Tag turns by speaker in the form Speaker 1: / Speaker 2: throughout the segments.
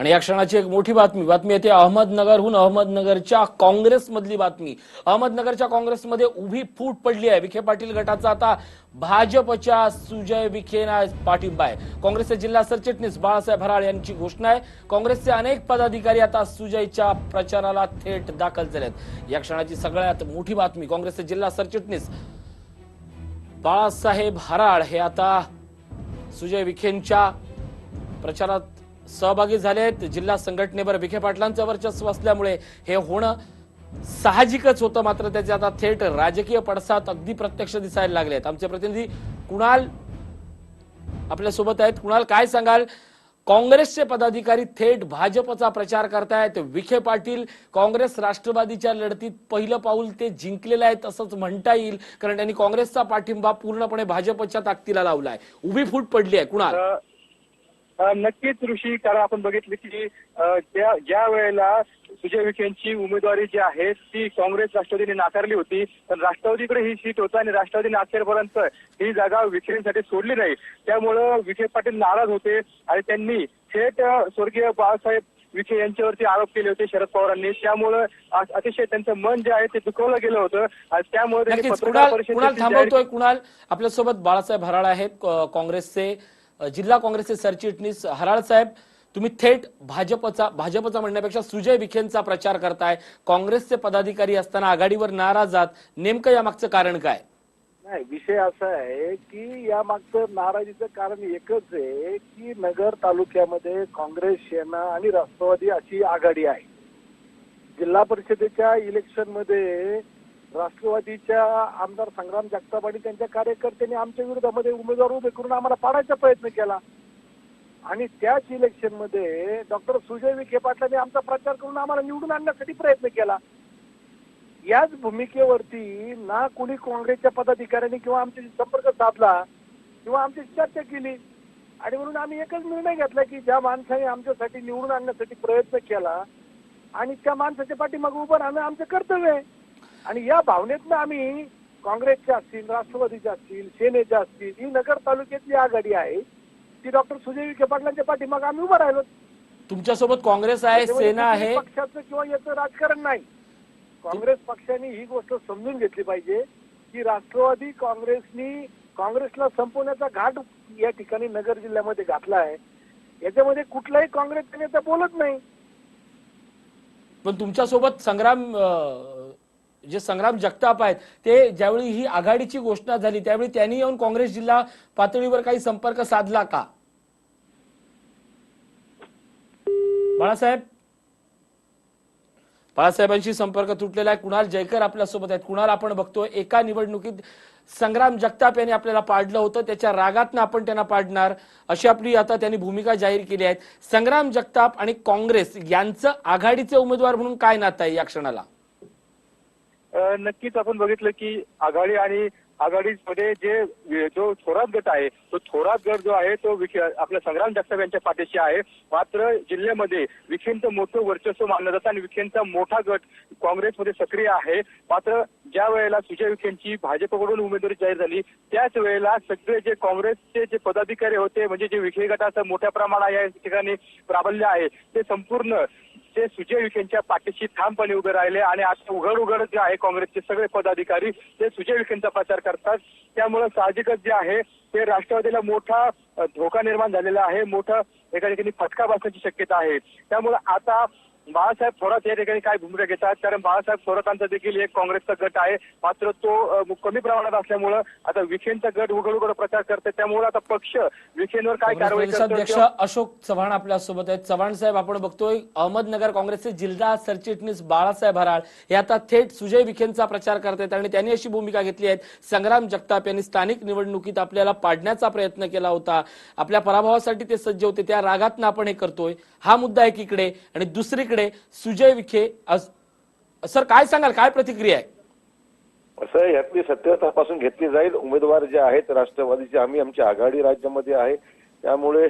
Speaker 1: आणि या क्षणाची एक मोठी बातमी बातमी येते अहमदनगरहून अहमदनगरच्या काँग्रेसमधली बातमी. अहमदनगरच्या काँग्रेसमध्ये उभी फूट पडली आहे. विखे पाटील गटाचा आता भाजपच्या सुजय विखेना पाठिंबा आहे. काँग्रेसचे जिल्हा सरचिटणीस बाळासाहेब हराळ यांची घोषणा आहे. काँग्रेसचे अनेक पदाधिकारी आता सुजयच्या प्रचाराला थेट दाखल झालेत. या क्षणाची सगळ्यात मोठी बातमी काँग्रेसचे जिल्हा सरचिटणीस बाळासाहेब हराळ हे आता सुजय विखेंच्या प्रचारात सहभागी झालेत जिल्हा संघटनेवर विखे पाटलांचं वर्चस्व असल्यामुळे हे होणं साहजिकच होतं. मात्र त्याचे आता थेट राजकीय पडसाद अगदी प्रत्यक्ष दिसायला लागलेत आमचे प्रतिनिधी कुणाल आपल्यासोबत आहेत. कुणाल काय सांगाल? काँग्रेसचे पदाधिकारी थेट भाजपचा प्रचार करतायत. विखे पाटील काँग्रेस राष्ट्रवादीच्या लढतीत पहिलं पाऊल ते जिंकलेलं आहे असंच म्हणता येईल कारण त्यांनी काँग्रेसचा पाठिंबा पूर्णपणे भाजपच्या ताकदीला लावलाय. उभी फूट पडली आहे. कुणाल?
Speaker 2: नक्कीच ऋषी कारण आपण बघितलं की ज्या वेळेला सुजय विखेंची उमेदवारी जी आहे ती काँग्रेस राष्ट्रवादीने नाकारली होती. पण राष्ट्रवादीकडे ही सीट होतं आणि राष्ट्रवादीने अखेरपर्यंत ही जागा विखेंसाठी सोडली नाही. त्यामुळं विखे पाटील नाराज होते आणि त्यांनी थेट स्वर्गीय बाळासाहेब विखे यांच्यावरती आरोप केले होते शरद पवारांनी. त्यामुळं अतिशय त्यांचं मन जे आहे ते दुखवलं गेलं होतं. आणि त्यामुळे
Speaker 1: कुणाल थांबवतोय? कुणाल? आपल्यासोबत बाळासाहेब हराळ आहेत काँग्रेसचे. जिल्हा काँग्रेसचे सरचिटणीस हराळ साहेब तुम्ही थेट भाजपचा भाजपचा म्हणण्यापेक्षा सुजय विखेंचा प्रचार करताय. काँग्रेसचे पदाधिकारी असताना आघाडीवर नाराज आहात. नेमकं या मागचं कारण काय?
Speaker 3: नाही विषय असा आहे की या मागचं नाराजीचं कारण एकच आहे की नगर तालुक्यामध्ये काँग्रेस सेना आणि राष्ट्रवादी अशी आघाडी आहे. जिल्हा परिषदेच्या इलेक्शनमध्ये राष्ट्रवादीच्या आमदार संग्राम जगताप आणि त्यांच्या कार्यकर्त्यांनी आमच्या विरोधामध्ये उमेदवार उभे करून आम्हाला पाडायचा प्रयत्न केला. आणि त्याच इलेक्शनमध्ये डॉक्टर सुजय विखे पाटलांनी आमचा प्रचार करून आम्हाला निवडून आणण्यासाठी प्रयत्न केला. याच भूमिकेवरती ना कुणी काँग्रेसच्या पदाधिकाऱ्यांनी किंवा आमच्याशी संपर्क साधला किंवा आमच्याशी चर्चा केली. आणि म्हणून आम्ही एकच निर्णय घेतला की ज्या माणसाने आमच्यासाठी निवडून आणण्यासाठी प्रयत्न केला आणि त्या माणसाच्या पाठीमागे उभं राहणं आमचं कर्तव्य आहे. आणि या भावनेतनं आम्ही काँग्रेसच्या असतील राष्ट्रवादीच्या असतील सेनेच्या असतील ही नगर तालुक्यातली आघाडी आहे ती डॉक्टर सुजय विखे पाटलांच्या पाठीमागे आम्ही उभं राहिलो.
Speaker 1: तुमच्यासोबत काँग्रेस आहे सेना आहे.
Speaker 3: पक्षाचं किंवा याचं राजकारण नाही. काँग्रेस पक्षाने ही गोष्ट समजून घेतली पाहिजे की राष्ट्रवादी काँग्रेसनी काँग्रेसला संपवण्याचा घाट या ठिकाणी नगर जिल्ह्यामध्ये घातला आहे. याच्यामध्ये कुठलाही काँग्रेसचा नेता बोलत नाही.
Speaker 1: पण तुमच्यासोबत संग्राम जे संग्राम जगताप आहेत ते ज्यावेळी ही आघाडीची घोषणा झाली त्यावेळी त्यांनी येऊन काँग्रेस जिल्हा पातळीवर काही संपर्क साधला का? बाळासाहेब? बाळासाहेबांशी संपर्क तुटलेला आहे. कुणाल जयकर आपल्यासोबत आहेत. कुणाल आपण बघतोय एका निवडणुकीत संग्राम जगताप यांनी आपल्याला पाडलं होतं. त्याच्या रागातनं आपण त्यांना पाडणार. अशी आपली आता त्यांनी भूमिका जाहीर केली आहे. संग्राम जगताप आणि काँग्रेस यांचं आघाडीचे उमेदवार म्हणून काय नातं आहे या क्षणाला?
Speaker 2: नक्कीच आपण बघितलं की आघाडी आणि आघाडीमध्ये जे जो थोरात गट आहे तो थोरात गट जो आहे तो विखे आपल्या संग्राम जगताप यांच्या पाठीशी आहे. मात्र जिल्ह्यामध्ये विखेंचं मोठं वर्चस्व मानलं जातं आणि विखेंचा मोठा गट काँग्रेसमध्ये सक्रिय आहे. मात्र ज्या वेळेला सुजय विखेंची भाजपकडून उमेदवारी जाहीर झाली त्याच वेळेला सगळे जे काँग्रेसचे जे पदाधिकारी होते म्हणजे जे विखे गटाचं मोठ्या प्रमाणात या ठिकाणी प्राबल्य आहे ते संपूर्ण ते सुजय विखेंच्या पाठीशी ठामपणे उभे राहिले आणि आता उघड उघड जे आहे काँग्रेसचे सगळे पदाधिकारी ते सुजय विखेंचा प्रचार करतात. त्यामुळे साहजिकच जे आहे ते राष्ट्रवादीला मोठा धोका निर्माण झालेला आहे. मोठा एका ठिकाणी फटका बसण्याची शक्यता आहे. त्यामुळे आता बाळासाहेब थोरात या ठिकाणी काय भूमिका घेतात? कारण बाळासाहेब थोरातांचा देखील एक काँग्रेसचा गट आहे. मात्र तो कमी प्रमाणात असल्यामुळं आता विखेंचा गट उघड उघड प्रचार करते त्यामुळे आता पक्ष विखेंवर काय कारवाई किंवा-
Speaker 1: अशोक चव्हाण आपल्यासोबत आहेत. चव्हाण साहेब आपण बघतोय अहमदनगर काँग्रेसचे जिल्हा सरचिटणीस बाळासाहेब हराळ हे आता थेट सुजय विखेंचा प्रचार करतायत आणि त्यांनी अशी भूमिका घेतली आहे. संग्राम जगताप यांनी स्थानिक निवडणुकीत आपल्याला पाडण्याचा प्रयत्न केला होता. आपल्या पराभवासाठी ते सज्ज होते. त्या रागातनं आपण हे करतोय. हा मुद्दा एकीकडे. आणि दुसरीकडे सुजय विखे सर काय सांगाल? काय प्रतिक्रिया आहे?
Speaker 4: असं यातली सत्य तपासून घेतली जाईल. उमेदवार जे आहेत राष्ट्रवादीचे आम्ही आमची आघाडी राज्यामध्ये आहे. त्यामुळे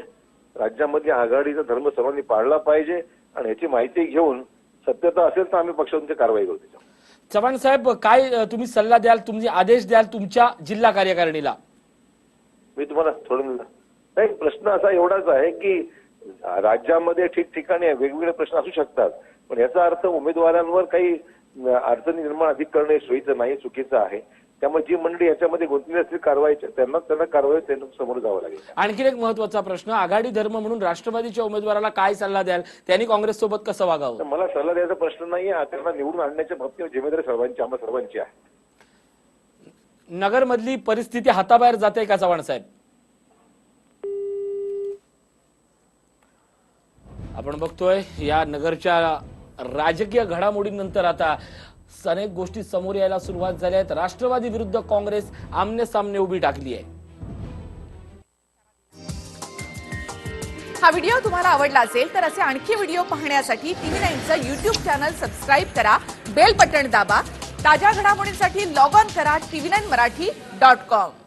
Speaker 4: राज्यामध्ये आघाडीचा धर्म सर्वांनी पाळला पाहिजे आणि याची माहिती घेऊन सत्यता असेल तर आम्ही पक्षांची कारवाई करू त्याच्यावर.
Speaker 1: चव्हाण साहेब काय तुम्ही सल्ला द्याल तुम्ही आदेश द्याल तुमच्या जिल्हा कार्यकारिणीला?
Speaker 4: मी तुम्हाला थोडं नाही प्रश्न असा एवढाच आहे की राज्यामध्ये ठिकठिकाणी वेगवेगळे प्रश्न असू शकतात पण याचा अर्थ उमेदवारांवर काही अडचणी निर्माण अधिक करणे सोयीचं नाही चुकीचं आहे. त्यामुळे जी मंडळी याच्यामध्ये गुंतलेली असतील कारवाईच्या त्यांना त्यांना कारवाई त्यांना समोर जावं लागेल.
Speaker 1: आणखीन एक महत्त्वाचा प्रश्न आघाडी धर्म म्हणून राष्ट्रवादीच्या उमेदवाराला काय सल्ला द्याल? त्यांनी काँग्रेस सोबत कसं वागावं?
Speaker 4: मला सल्ला द्यायचा प्रश्न नाही त्यांना निवडून आणण्याच्या बाबतीत जिम्मेदारी सर्वांची आम्हा सर्वांची आहे.
Speaker 1: नगरमधली परिस्थिती हाताबाहेर जाते का चव्हाण साहेब? आपण बघतोय या नगरच्या राजकीय घडामोडींनंतर आता अनेक गोष्टी समोर यायला सुरुवात झाल्या आहेत. राष्ट्रवादी विरुद्ध काँग्रेस आमने सामने उभी टाकली आहे.
Speaker 5: हा व्हिडिओ तुम्हाला आवडला असेल तर असे आणखी व्हिडिओ पाहण्यासाठी टीव्ही नाईनचं युट्यूब चॅनल सबस्क्राईब करा बेल बटन दाबा ताज्या घडामोडींसाठी लॉग ऑन करा TV nine Marathi dot com.